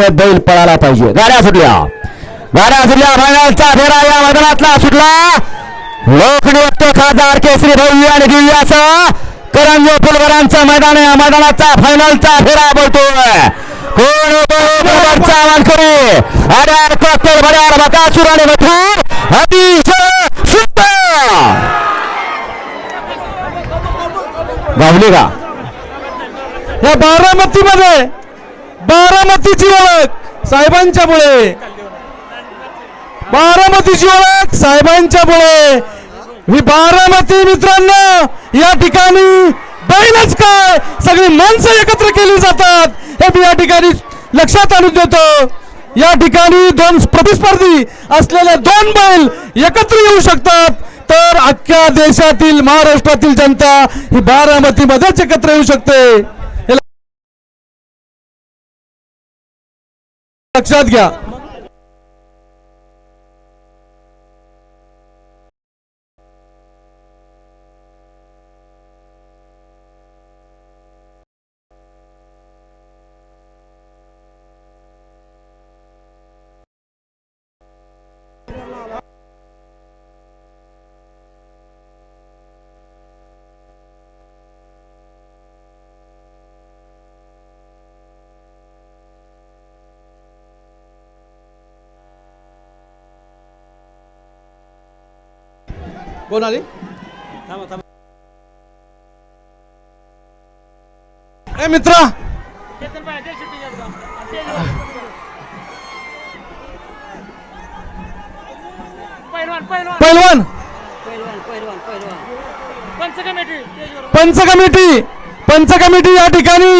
तो बैल पळाला पाहिजे. गाड्या सुटल्या. गाड्या सुटल्या. फायनलचा फेरा या मैदानातला सुटला. लोकनियुक्त खासदार केसरी भाऊ आणि दिव्य असं करंजे फुलवरांचं मैदान आहे या मैदानाचा फायनलचा फेरा बोलतोय. कोण बरोबरचा आवाज करे. अड्यार कॉकटेल भड्यार बकासूर आणि मथुर. अतिशय सुंदर. गावली का? या बारामतीची ओळख साहेबांच्या मुळे बारामतीची ओळख साहेबांच्या मुळे ही बारामती मित्रांनो या ठिकाणी बैलच काय? सगळी माणसं एकत्र केली जातात. हे मी या ठिकाणी लक्षात आणून देतो. या ठिकाणी दोन प्रतिस्पर्धी असलेले दोन बैल एकत्र येऊ शकतात. तर अख्ख्या देशातील महाराष्ट्रातील जनता ही बारामतीमध्येच एकत्र येऊ शकते. लक्षात घ्या. कोण आली? ए मित्रा! पैलवान पंच कमिटी पंच कमिटी या ठिकाणी!